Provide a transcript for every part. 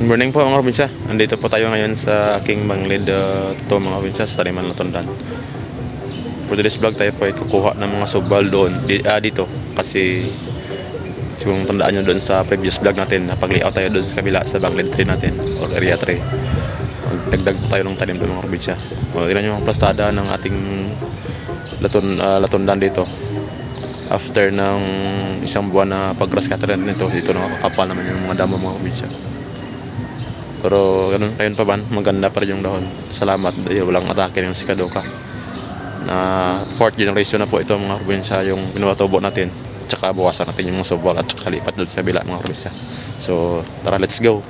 Morning po mga probinsya. Andito po tayo ngayon sa aking manglid uh, to mga probinsya sa Taniman Latundan. For today's vlog tayo po ay kukuha ng mga subal doon di, ah, dito kasi kung tandaan nyo doon sa previous vlog natin na pag-layout tayo doon sa kabila sa backlid 3 natin or area 3. Magdagdag po tayo ng tanim doon mga probinsya. O, tignan nyo ang plastada ng ating latun, ah, latundan dito. After ng isang buwan na pag-grass cutter natin ito, dito nakakapal naman yung mga damo mga probinsya. Pero ganun kayon pa man, maganda pa rin yung dahon. Salamat dahil walang atake ng sikadoka. Na fourth generation na po ito mga probinsya yung pinatubo natin. Tsaka bawasan natin yung subwal at tsaka lipat doon sa kabila mga probinsya. So tara let's go!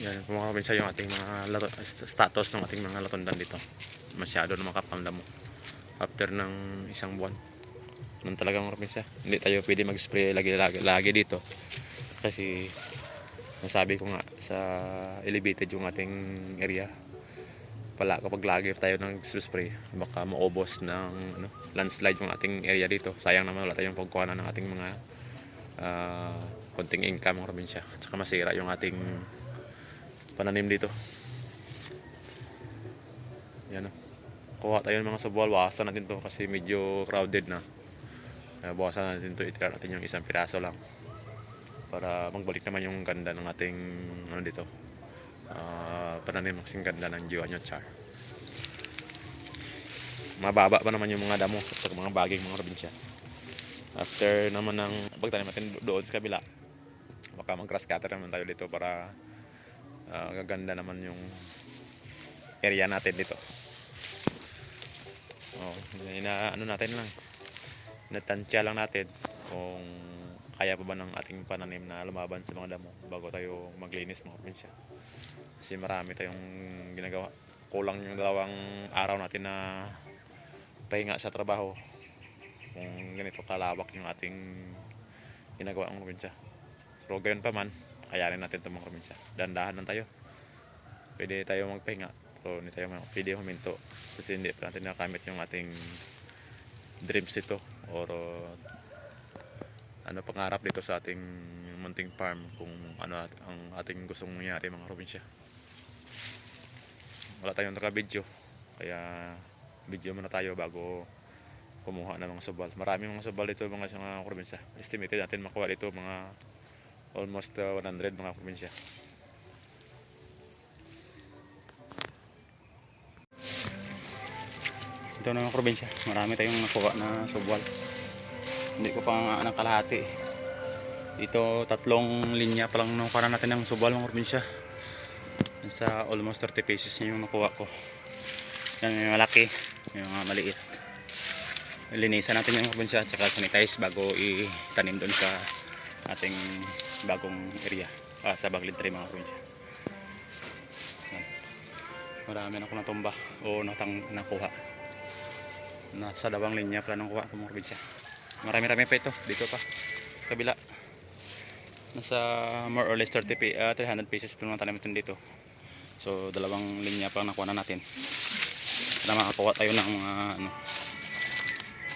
Yan po mga probinsya yung ating mga lato, status ng ating mga latundan dito. Masyado na makapamdamo. After ng isang buwan. Ganun talaga mga probinsya. Hindi tayo pwede mag-spray lagi, lagi, lagi dito kasi nasabi ko nga sa elevated yung ating area. Pala kapag lagi tayo ng spray baka maubos ng ano, landslide yung ating area dito. Sayang naman wala tayong pagkuhanan ng ating mga ah, konting income ng probinsya. At saka masira yung ating pananim dito. Yan o kuha tayo ng mga subwal wasan natin to kasi medyo crowded na. Kaya bawasan natin to itira natin yung isang piraso lang para magbalik naman yung ganda ng ating ano dito uh, pananim kasing ganda ng jiwa nyo char. Mababa pa naman yung mga damo at mga baging mga probinsya. After naman ng pagtanim natin doon sa kabila baka mag grass cutter naman tayo dito para uh, gaganda naman yung area natin dito. Oh, ina ano natin lang natansya lang natin kung kaya pa ba ng ating pananim na lumaban sa mga damo bago tayo maglinis mga probinsya? Kasi marami tayong ginagawa. Kulang yung dalawang araw natin na pahinga sa trabaho. Kung ganito kalawak yung ating ginagawa ng probinsya. Pero gayon pa man kayanin natin itong mga probinsya. Dandahan lang tayo. Pwede tayo magpahinga. Pero hindi tayo pwede huminto. Kasi hindi pa natin nakamit yung ating dreams ito or ano pangarap dito sa ating munting farm kung ano ang ating gustong mangyari mga probinsya. Wala tayong naka-video kaya video muna tayo bago kumuha ng mga subal maraming mga subal dito mga sa mga probinsya. Estimated natin makuha dito mga almost uh, 100 mga probinsya. Ito na mga probinsya. Marami tayong nakuha na subwal hindi ko pa ng kalahati. Dito tatlong linya pa lang nakuha natin ng subwal mga probinsya. Sa almost 30 pesos yung nakuha ko. Yan yung malaki. Yung mga maliit. Linisan natin yung probinsya at saka sanitize bago itanim doon sa ating bagong area. Ah, sa Baglid 3 mga probinsya. Marami na ako natumba o natang nakuha. Nasa dalawang linya pala ng kuha sa mga probinsya marami-rami pa ito. Dito pa. Sa kabila. Nasa more or less 30 pe- ah, 300 pesos ito naman tanim natin dito. So dalawang linya pa nakuha na natin. Para makakuha tayo ng mga ano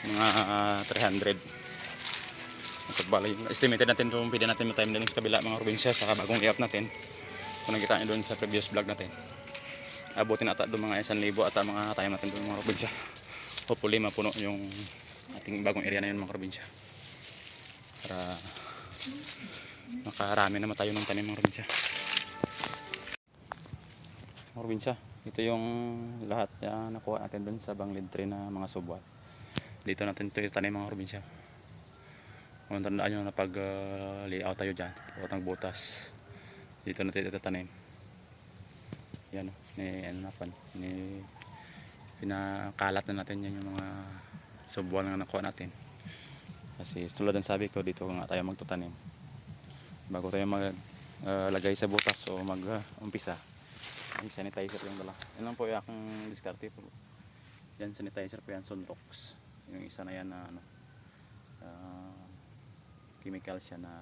mga ah, 300 nasa bala yung estimated natin kung pwede natin matime din sa kabila mga probinsya saka bagong i-up natin. Kung nakita nyo doon sa previous vlog natin. Abutin ata doon mga 1,000 at mga time natin doon mga probinsya. Hopefully mapuno yung ating bagong area na yun mga probinsya. Para makarami naman tayo ng tanim mga probinsya. Mga probinsya ito yung lahat na nakuha natin dun sa Banglid 3 na mga subwat dito natin ito tanim mga probinsya. Kung tandaan nyo na pag uh, layout tayo dyan. Ng butas. Dito natin ito tanim yan o ni ano na pan pinakalat na natin yan yung mga subuan na nakuha natin. Kasi tulad ng sabi ko dito nga tayo magtutanim bago tayo maglagay sa butas o mag uh, sanitizer yung dala. Yun lang po yung aking diskarte po. Yan sanitizer po yan suntox yung isa na yan na ano uh, chemical siya na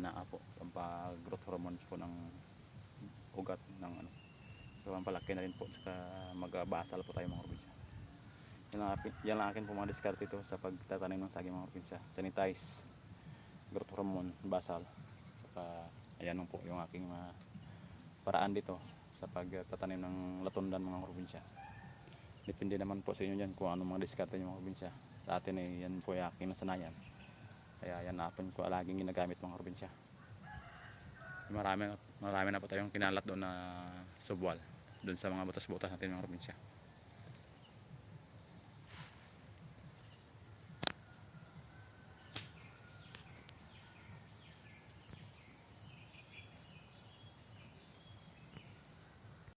anaa po pampag growth hormones po ng ugat ng ano So, ang na rin po. Saka magbasal po tayo mga probinsya. Yan lang, yan lang akin po mga diskarte ito sa pagtatanim ng saging mga probinsya. Sanitize. growth basal. Saka ayan po yung aking mga paraan dito sa pagtatanim ng latundan mga probinsya. Depende naman po sa inyo dyan kung anong mga diskarte nyo mga probinsya. Sa atin ay yan po yung aking nasanayan. Kaya yan na po ko laging ginagamit mga probinsya. Marami, marami na po tayong kinalat doon na subwal. Doon sa mga butas-butas natin mga probinsya.